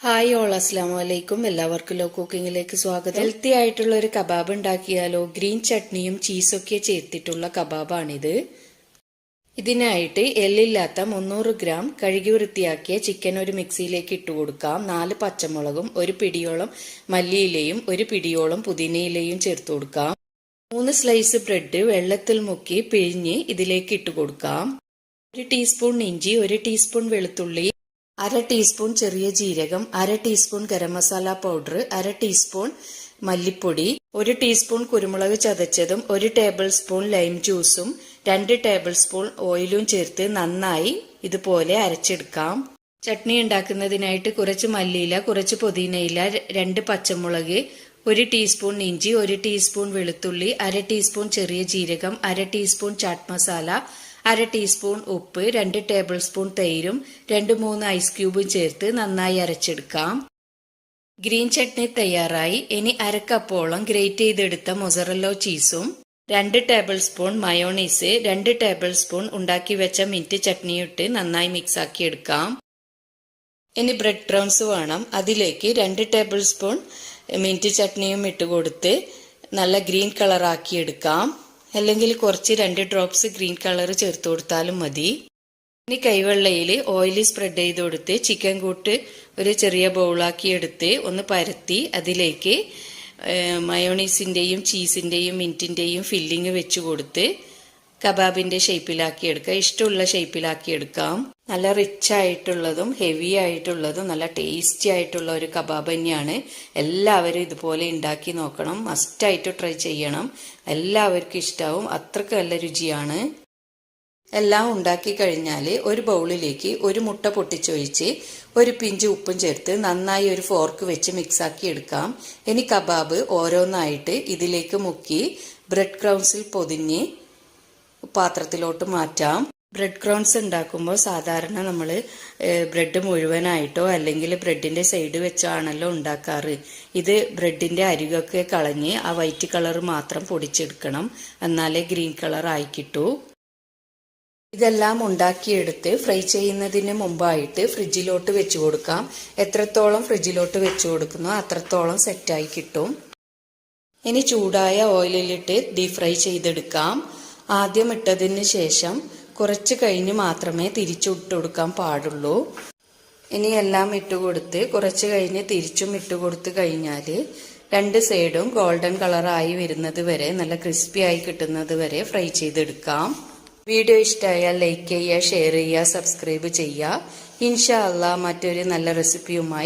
Hi all അസ്ലാം വലൈക്കും എല്ലാവർക്കും ലോ കുക്കിങ്ങിലേക്ക് സ്വാഗതം. ഹെൽത്തി ആയിട്ടുള്ള ഒരു കബാബ് ഉണ്ടാക്കിയാലോ ഗ്രീൻ ചട്നിയും ചീസൊക്കെ ചേർത്തിട്ടുള്ള കബാബാണിത്. ഇതിനായിട്ട് എല്ലില്ലാത്ത മുന്നൂറ് ഗ്രാം കഴുകി വൃത്തിയാക്കിയ ചിക്കൻ ഒരു മിക്സിയിലേക്ക് ഇട്ട് കൊടുക്കാം. നാല് പച്ചമുളകും ഒരു പിടിയോളം മല്ലിയിലയും ഒരു പിടിയോളം പുതിനയിലയും ചേർത്ത് കൊടുക്കാം. മൂന്ന് സ്ലൈസ് ബ്രെഡ് വെള്ളത്തിൽ മുക്കി പിഴിഞ്ഞ് ഇതിലേക്ക് ഇട്ട് കൊടുക്കാം. ഒരു ടീസ്പൂൺ ഇഞ്ചി ഒരു ടീസ്പൂൺ വെളുത്തുള്ളി അര ടീസ്പൂൺ ചെറിയ ജീരകം അര ടീസ്പൂൺ ഗരം മസാല പൗഡർ അര ടീസ്പൂൺ മല്ലിപ്പൊടി ഒരു ടീസ്പൂൺ കുരുമുളക് ചതച്ചതും ഒരു ടേബിൾ സ്പൂൺ ലൈം ജ്യൂസും രണ്ട് ടേബിൾ സ്പൂൺ ഓയിലും ചേർത്ത് നന്നായി ഇതുപോലെ അരച്ചെടുക്കാം. ചട്നി ഉണ്ടാക്കുന്നതിനായിട്ട് കുറച്ച് മല്ലിയില കുറച്ച് പുതിനയില രണ്ട് പച്ചമുളക് ഒരു ടീസ്പൂൺ ഇഞ്ചി ഒരു ടീസ്പൂൺ വെളുത്തുള്ളി അര ടീസ്പൂൺ ചെറിയ ജീരകം അര ടീസ്പൂൺ ചാട്ട് മസാല അര ടീസ്പൂൺ ഉപ്പ് രണ്ട് ടേബിൾ സ്പൂൺ തൈരും രണ്ട് മൂന്ന് ഐസ് ക്യൂബും ചേർത്ത് നന്നായി അരച്ചെടുക്കാം. ഗ്രീൻ ചട്നി തയ്യാറായി. ഇനി അരക്കപ്പോളം ഗ്രേറ്റ് ചെയ്തെടുത്ത മൊസറല്ലോ ചീസും രണ്ട് ടേബിൾ സ്പൂൺ മയോണീസ് രണ്ട് ടേബിൾ സ്പൂൺ ഉണ്ടാക്കി വെച്ച മിന്റ് ചട്നിയിട്ട് നന്നായി മിക്സ് ആക്കി എടുക്കാം. ഇനി ബ്രെഡ് ക്രംസ് വേണം. അതിലേക്ക് രണ്ട് ടേബിൾ സ്പൂൺ മിന്റ് ചട്നിയും ഇട്ട് കൊടുത്ത് നല്ല ഗ്രീൻ കളറാക്കി എടുക്കാം. അല്ലെങ്കിൽ കുറച്ച് രണ്ട് ഡ്രോപ്സ് ഗ്രീൻ കളർ ചേർത്ത് കൊടുത്താലും മതി. ഇനി കൈവെള്ളയിൽ ഓയിൽ സ്പ്രെഡ് ചെയ്ത് കൊടുത്ത് ചിക്കൻ കൂട്ട് ഒരു ചെറിയ ബൗളാക്കി എടുത്ത് ഒന്ന് പരത്തി അതിലേക്ക് മയോണീസിന്റെയും ചീസിന്റെയും മിന്റിന്റെയും ഫില്ലിങ് വെച്ച് കൊടുത്ത് കബാബിന്റെ ഷേപ്പിലാക്കി എടുക്കാം ഇഷ്ടമുള്ള ഷേപ്പിലാക്കി എടുക്കാം. നല്ല റിച്ച് ആയിട്ടുള്ളതും ഹെവി ആയിട്ടുള്ളതും നല്ല ടേസ്റ്റി ആയിട്ടുള്ള ഒരു കബാബ് തന്നെയാണ്. എല്ലാവരും ഇതുപോലെ ഉണ്ടാക്കി നോക്കണം. മസ്റ്റായിട്ട് ട്രൈ ചെയ്യണം. എല്ലാവർക്കും ഇഷ്ടാവും. അത്രയ്ക്ക് നല്ല രുചിയാണ്. എല്ലാം ഉണ്ടാക്കി കഴിഞ്ഞാൽ ഒരു ബൗളിലേക്ക് ഒരു മുട്ട പൊട്ടിച്ചൊഴിച്ച് ഒരു പിഞ്ച് ഉപ്പും ചേർത്ത് നന്നായി ഒരു ഫോർക്ക് വെച്ച് മിക്സാക്കി എടുക്കാം. ഇനി കബാബ് ഓരോന്നായിട്ട് ഇതിലേക്ക് മുക്കി ബ്രെഡ് ക്രൗൺസിൽ പൊതിഞ്ഞ് പാത്രത്തിലോട്ട് മാറ്റാം. ബ്രെഡ് ക്രൗൺസ് ഉണ്ടാക്കുമ്പോൾ സാധാരണ നമ്മൾ ബ്രെഡ് മുഴുവനായിട്ടോ അല്ലെങ്കിൽ ബ്രെഡിന്റെ സൈഡ് വെച്ചാണല്ലോ ഉണ്ടാക്കാറ്. ഇത് ബ്രെഡിന്റെ അരികൊക്കെ കളഞ്ഞ് ആ വൈറ്റ് കളർ മാത്രം പൊടിച്ചെടുക്കണം. എന്നാലേ ഗ്രീൻ കളർ ആയി കിട്ടൂ. ഇതെല്ലാം ഉണ്ടാക്കിയെടുത്ത് ഫ്രൈ ചെയ്യുന്നതിന് മുമ്പായിട്ട് ഫ്രിഡ്ജിലോട്ട് വെച്ച് കൊടുക്കാം. എത്രത്തോളം ഫ്രിഡ്ജിലോട്ട് വെച്ച് കൊടുക്കുന്നോ അത്രത്തോളം സെറ്റായി കിട്ടും. ഇനി ചൂടായ ഓയിലിലിട്ട് ഡീപ് ഫ്രൈ ചെയ്തെടുക്കാം. ആദ്യം ഇട്ടതിന് ശേഷം കുറച്ച് കഴിഞ്ഞ് മാത്രമേ തിരിച്ചിട്ട് കൊടുക്കാൻ പാടുള്ളൂ. ഇനി എല്ലാം ഇട്ടുകൊടുത്ത് കുറച്ച് കഴിഞ്ഞ് തിരിച്ചും ഇട്ടുകൊടുത്ത് കഴിഞ്ഞാൽ രണ്ട് സൈഡും ഗോൾഡൻ കളറായി വരുന്നത് വരെ നല്ല ക്രിസ്പി ആയി കിട്ടുന്നത് വരെ ഫ്രൈ ചെയ്തെടുക്കാം. വീഡിയോ ഇഷ്ടമായാൽ ലൈക്ക് ചെയ്യുക ഷെയർ ചെയ്യുക സബ്സ്ക്രൈബ് ചെയ്യുക. ഇൻഷാ അള്ളാ മറ്റൊരു നല്ല റെസിപ്പിയുമായി